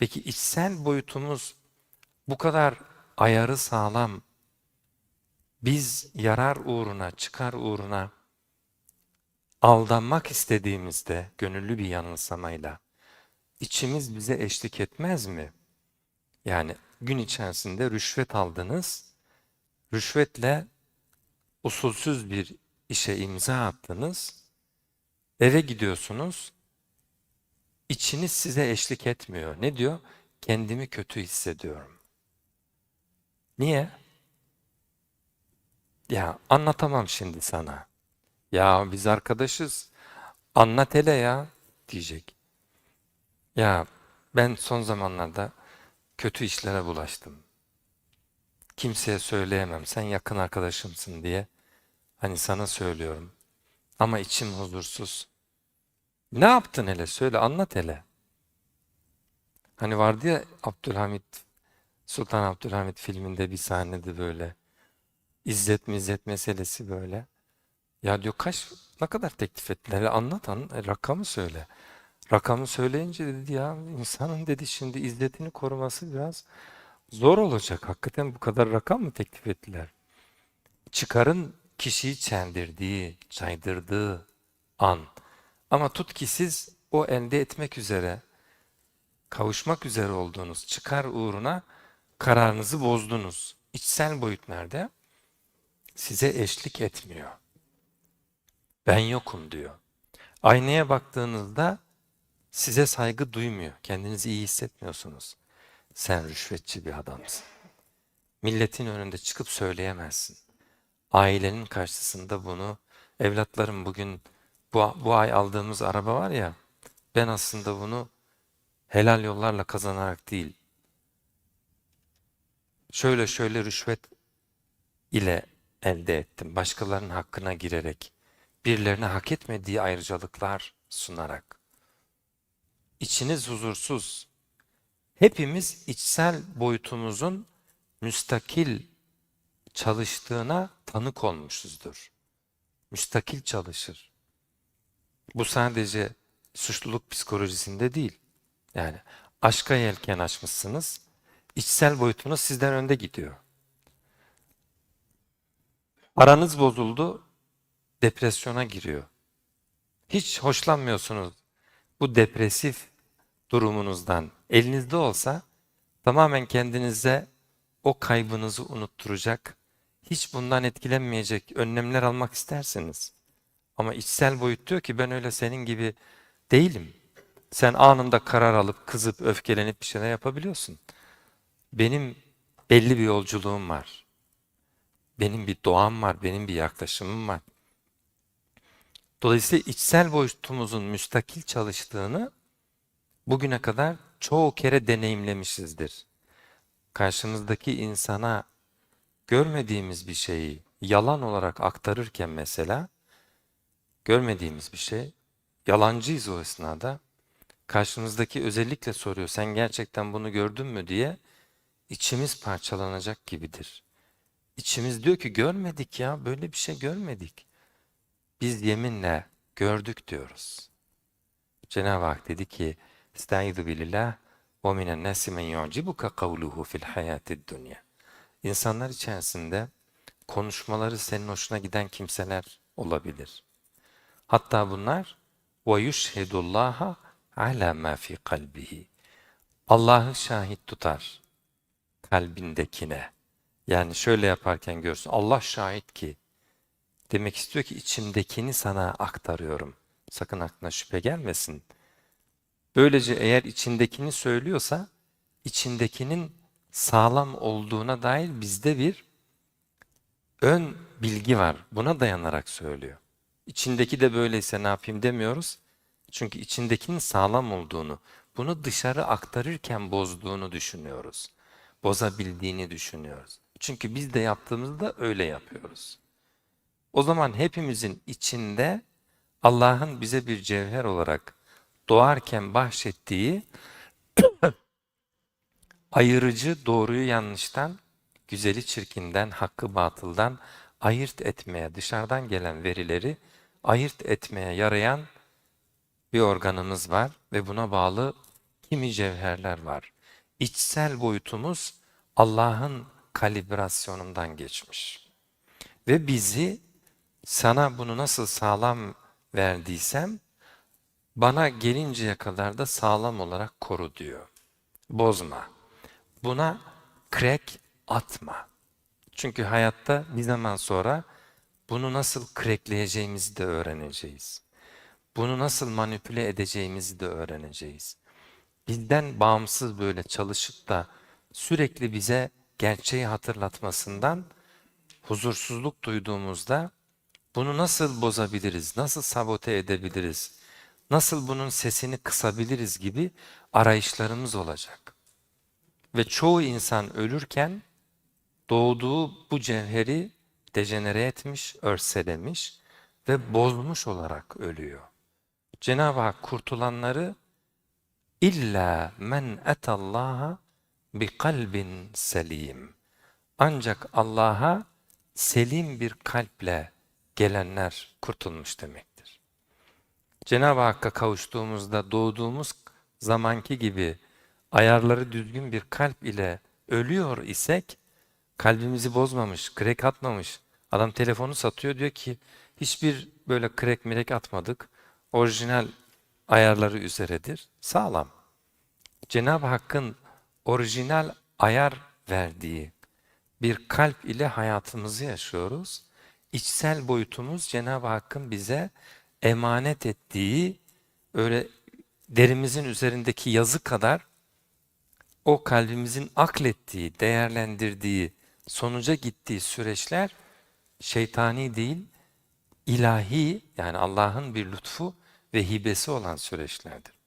Peki içsel boyutumuz bu kadar ayarı sağlam, biz yarar uğruna, çıkar uğruna aldanmak istediğimizde gönüllü bir yanılsamayla içimiz bize eşlik etmez mi? Yani gün içerisinde rüşvet aldınız, rüşvetle usulsüz bir işe imza attınız, eve gidiyorsunuz, içiniz size eşlik etmiyor. Ne diyor? Kendimi kötü hissediyorum. Niye? Ya anlatamam şimdi sana. Ya biz arkadaşız. Anlat hele ya diyecek. Ya ben son zamanlarda kötü işlere bulaştım. Kimseye söyleyemem. Sen yakın arkadaşımsın diye. Hani sana söylüyorum. Ama içim huzursuz. Ne yaptın hele? Söyle, anlat hele. Hani vardı ya Abdülhamit, Sultan Abdülhamit filminde bir sahnede böyle. İzzet mizzet meselesi böyle. Ya diyor kaç, ne kadar teklif ettiler? Anlat, an, e, rakamı söyle. Rakamı söyleyince dedi ya insanın dedi şimdi izzetini koruması biraz zor olacak. Hakikaten bu kadar rakam mı teklif ettiler? Çıkarın kişiyi çeldirdiği, caydırdığı an. Ama tut ki siz o elde etmek üzere, kavuşmak üzere olduğunuz çıkar uğruna kararınızı bozdunuz. İçsel boyut nerede? Size eşlik etmiyor. Ben yokum diyor. Aynaya baktığınızda size saygı duymuyor. Kendinizi iyi hissetmiyorsunuz. Sen rüşvetçi bir adamsın. Milletin önünde çıkıp söyleyemezsin. Ailenin karşısında bunu, evlatlarım bugün bu, bu ay aldığımız araba var ya, ben aslında bunu helal yollarla kazanarak değil, şöyle şöyle rüşvet ile elde ettim. Başkalarının hakkına girerek, birilerine hak etmediği ayrıcalıklar sunarak. İçiniz huzursuz. Hepimiz içsel boyutumuzun müstakil çalıştığına tanık olmuşuzdur. Müstakil çalışır. Bu sadece suçluluk psikolojisinde değil. Yani aşka yelken açmışsınız, içsel boyutunuz sizden önde gidiyor. Aranız bozuldu, depresyona giriyor. Hiç hoşlanmıyorsunuz bu depresif durumunuzdan. Elinizde olsa tamamen kendinize o kaybınızı unutturacak, hiç bundan etkilenmeyecek önlemler almak isterseniz. Ama içsel boyut diyor ki ben öyle senin gibi değilim. Sen anında karar alıp kızıp öfkelenip bir şeyler yapabiliyorsun. Benim belli bir yolculuğum var. Benim bir doğam var, benim bir yaklaşımım var. Dolayısıyla içsel boyutumuzun müstakil çalıştığını bugüne kadar çoğu kere deneyimlemişizdir. Karşımızdaki insana görmediğimiz bir şeyi yalan olarak aktarırken mesela, görmediğimiz bir şey, yalancıyız o esnada. Karşımızdaki özellikle soruyor, sen gerçekten bunu gördün mü diye içimiz parçalanacak gibidir. İçimiz diyor ki görmedik ya, böyle bir şey görmedik. Biz yeminle gördük diyoruz. Cenab-ı Hak dedi ki, Estaizu bilillah ve minen nasi men yu'cibuka kavluhu fil hayatid dunya. İnsanlar içerisinde konuşmaları senin hoşuna giden kimseler olabilir. Hatta bunlar ve yushhidullaha ala ma fi kalbihi. Allah'ı şahit tutar kalbindekine. Yani şöyle yaparken görsün. Allah şahit ki demek istiyor ki içimdekini sana aktarıyorum. Sakın aklına şüphe gelmesin. Böylece eğer içindekini söylüyorsa içindekinin sağlam olduğuna dair bizde bir ön bilgi var. Buna dayanarak söylüyor. İçindeki de böyleyse ne yapayım demiyoruz. Çünkü içindekinin sağlam olduğunu, bunu dışarı aktarırken bozduğunu düşünüyoruz. Bozabildiğini düşünüyoruz. Çünkü biz de yaptığımızda öyle yapıyoruz. O zaman hepimizin içinde Allah'ın bize bir cevher olarak doğarken bahşettiği ayırıcı doğruyu yanlıştan, güzeli çirkinden, hakkı batıldan ayırt etmeye, dışarıdan gelen verileri ayırt etmeye yarayan bir organımız var ve buna bağlı kimi cevherler var. İçsel boyutumuz Allah'ın kalibrasyonundan geçmiş. Ve bizi sana bunu nasıl sağlam verdiysem bana gelinceye kadar da sağlam olarak koru diyor. Bozma. Buna crack atma. Çünkü hayatta bir zaman sonra bunu nasıl crackleyeceğimizi de öğreneceğiz. Bunu nasıl manipüle edeceğimizi de öğreneceğiz. Bizden bağımsız böyle çalışıp da sürekli bize gerçeği hatırlatmasından huzursuzluk duyduğumuzda bunu nasıl bozabiliriz, nasıl sabote edebiliriz, nasıl bunun sesini kısabiliriz gibi arayışlarımız olacak. Ve çoğu insan ölürken doğduğu bu cevheri dejenere etmiş, örselemiş ve bozmuş olarak ölüyor. Cenab-ı Hak kurtulanları illa men etallaha bi kalbin selim. Ancak Allah'a selim bir kalple gelenler kurtulmuş demektir. Cenab-ı Hakk'a kavuştuğumuzda doğduğumuz zamanki gibi ayarları düzgün bir kalp ile ölüyor isek kalbimizi bozmamış, krek atmamış. Adam telefonu satıyor diyor ki hiçbir böyle krek mirek atmadık. Orijinal ayarları üzeredir. Sağlam. Cenab-ı Hakk'ın orijinal ayar verdiği bir kalp ile hayatımızı yaşıyoruz. İçsel boyutumuz Cenab-ı Hakk'ın bize emanet ettiği öyle derimizin üzerindeki yazı kadar o kalbimizin aklettiği, değerlendirdiği, sonuca gittiği süreçler şeytani değil, ilahi yani Allah'ın bir lütfu ve hibesi olan süreçlerdir.